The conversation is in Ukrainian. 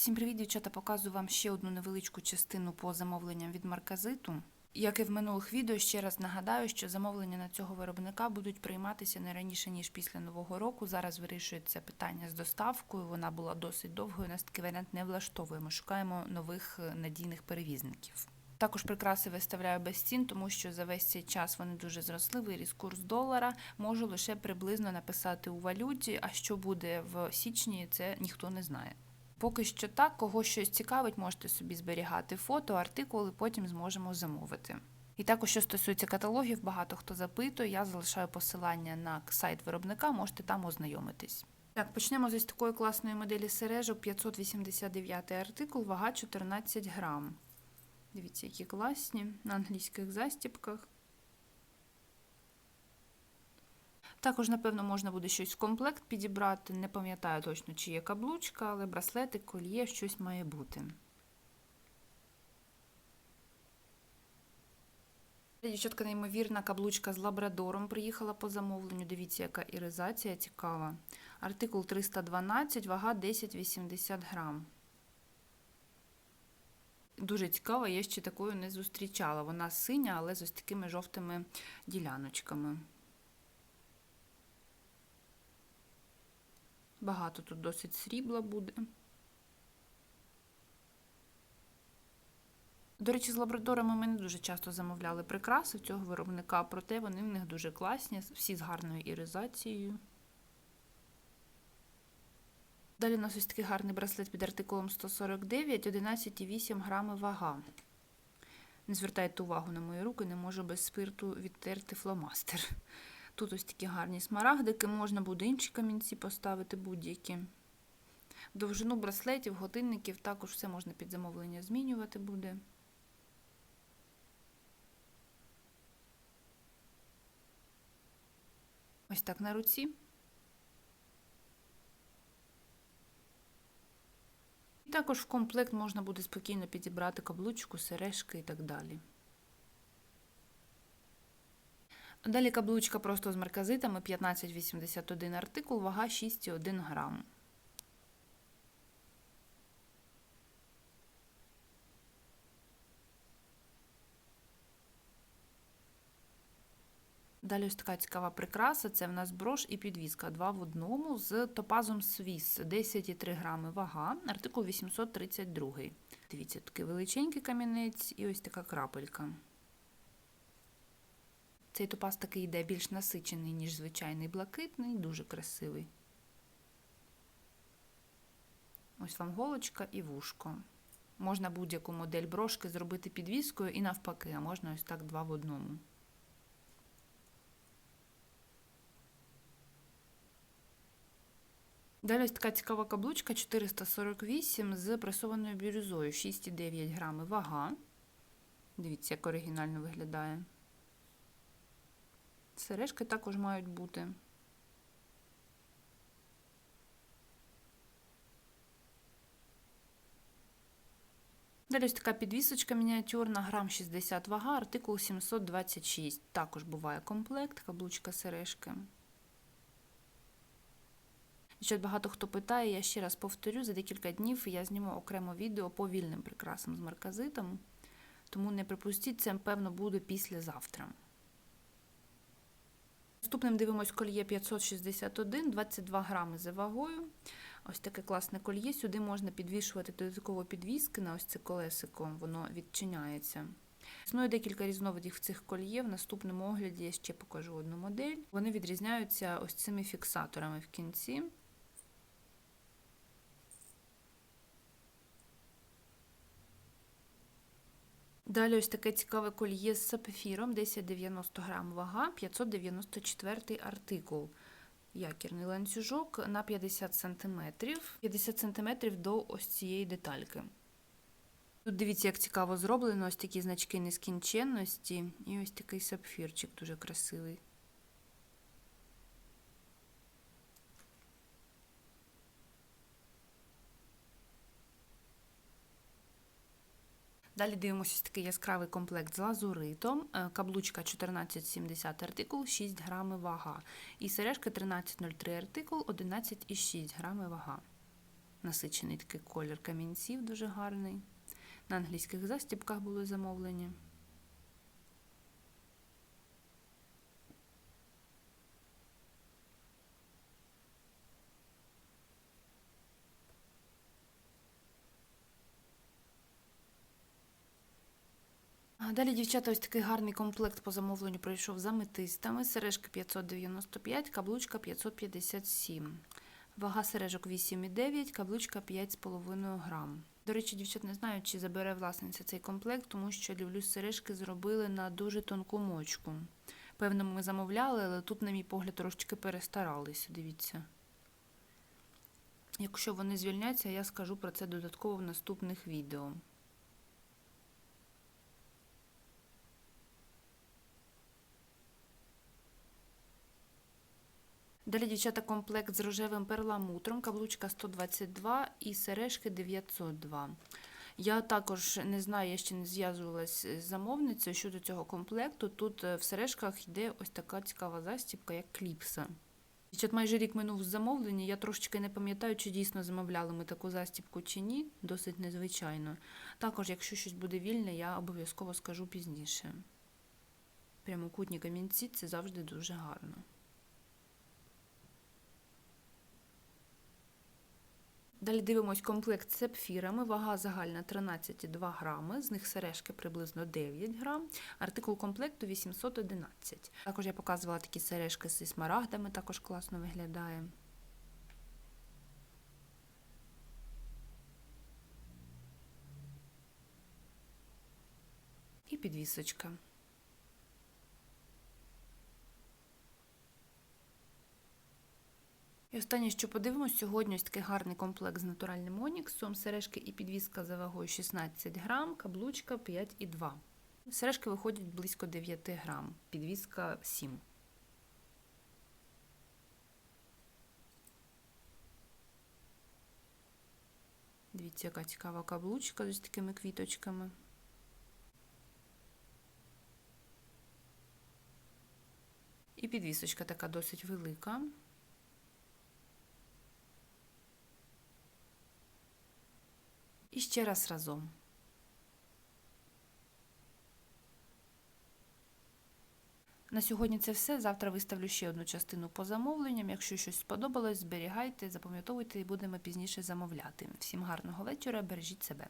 Всім привіт, дівчата! Показую вам ще одну невеличку частину по замовленням від марказиту. Як і в минулих відео, ще раз нагадаю, що замовлення на цього виробника будуть прийматися не раніше ніж після нового року. Зараз вирішується питання з доставкою. Вона була досить довгою. Нас такий варіант не влаштовує. Шукаємо нових е, надійних перевізників. Також прикраси виставляю без цін, тому що за весь цей час вони дуже зросли. Виріс курс долара. Можу лише приблизно написати у валюті. А що буде в січні, це ніхто не знає. Поки що так, кого щось цікавить, можете собі зберігати фото, артикули, потім зможемо замовити. І також, що стосується каталогів, багато хто запитує, я залишаю посилання на сайт виробника, можете там ознайомитись. Так, почнемо з ось такої класної моделі сережок 589 артикул, вага 14 грам. Дивіться, які класні на англійських застіпках. Також, напевно, можна буде щось в комплект підібрати. Не пам'ятаю точно, чи є каблучка, але браслети, кольє, щось має бути. Дівчатка, неймовірна каблучка з лабрадором приїхала по замовленню. Дивіться, яка іризація цікава. Артикул 312, вага 10,80 грам. Дуже цікава, я ще такою не зустрічала. Вона синя, але з ось такими жовтими діляночками. Багато тут досить срібла буде. До речі, з лабрадорами ми не дуже часто замовляли прикраси цього виробника, проте вони в них дуже класні, всі з гарною іризацією. Далі у нас ось такий гарний браслет під артикулом 149, 11,8 грами вага. Не звертайте увагу на мої руки, не можу без спирту відтерти фломастер. Тут ось такі гарні смарагдики, можна буде інші камінці поставити будь-які. Довжину браслетів, годинників, також все можна під замовлення змінювати буде. Ось так на руці. І також в комплект можна буде спокійно підібрати каблучку, сережки і так далі. Далі каблучка просто з марказитами 1581 артикул, вага 6,1 грам. Далі ось така цікава прикраса. Це в нас брош і підвіска. Два в одному з топазом свіс 10,3 грами вага, артикул 832. Дивіться, такий величенький камінець і ось така крапелька. Цей топаз такий йде більш насичений, ніж звичайний блакитний, дуже красивий. Ось вам голочка і вушко. Можна будь-яку модель брошки зробити підвіскою і навпаки, а можна ось так два в одному. Далі ось така цікава каблучка 448 з пресованою бірюзою 6,9 грами вага. Дивіться, як оригінально виглядає. Сережки також мають бути. Далі ось така підвісочка мініатюрна, грам 60 вага, артикул 726. Також буває комплект, каблучка сережки. Ще багато хто питає, я ще раз повторю, за декілька днів я зніму окремо відео по вільним прикрасам з марказитом, тому не припустіть, це, певно, буде післязавтра. Наступним дивимось кольє 561, 22 грами за вагою. Ось таке класне кольє. Сюди можна підвішувати додатково підвіски на ось це колесико, воно відчиняється. Існує декілька різновидів цих кольє. В наступному огляді я ще покажу одну модель. Вони відрізняються ось цими фіксаторами в кінці. Далі ось таке цікаве кольє з сапфіром, 1090 грам вага, 594 артикул. Якірний ланцюжок на 50 см. 50 см до ось цієї детальки. Тут дивіться, як цікаво зроблено, ось такі значки нескінченності і ось такий сапфірчик дуже красивий. Далі дивимося такий яскравий комплект з лазуритом, е, каблучка 1470 артикул, 6 грами вага. І сережка 1303 артикул, 11,6 грами вага. насичений такий колір камінців, дуже гарний. На англійських застібках були замовлені. Далі, дівчата, ось такий гарний комплект по замовленню пройшов з аметистами. Сережки 595, каблучка 557. Вага сережок 8,9, каблучка 5,5 грам. До речі, дівчат, не знаю, чи забере власниця цей комплект, тому що дивлюсь, сережки зробили на дуже тонку мочку. Певно, ми замовляли, але тут, на мій погляд, трошечки перестаралися. Дивіться. Якщо вони звільняться, я скажу про це додатково в наступних відео. Далі, дівчата, комплект з рожевим перламутром, каблучка 122 і сережки 902. Я також не знаю, я ще не зв'язувалась з замовницею щодо цього комплекту. Тут е, в сережках йде ось така цікава застібка, як кліпса. Дівчат, майже рік минув з замовлення. Я трошечки не пам'ятаю, чи дійсно замовляли ми таку застібку чи ні, досить незвичайно. Також, якщо щось буде вільне, я обов'язково скажу пізніше. Прямокутні камінці це завжди дуже гарно. Далі дивимось комплект з сапфірами. Вага загальна 13,2 грами, з них сережки приблизно 9 грам. Артикул комплекту 811. Також я показувала такі сережки зі смарагдами, також класно виглядає. І підвісочка. І останнє, що подивимось, сьогодні ось такий гарний комплект з натуральним оніксом, сережки і підвіска за вагою 16 грам, каблучка 5,2. Сережки виходять близько 9 грам, підвіска 7. Дивіться, яка цікава каблучка з ось такими квіточками. І підвісочка така досить велика. І ще раз разом. На сьогодні це все. Завтра виставлю ще одну частину по замовленням. Якщо щось сподобалось, зберігайте, запам'ятовуйте і будемо пізніше замовляти. Всім гарного вечора, бережіть себе.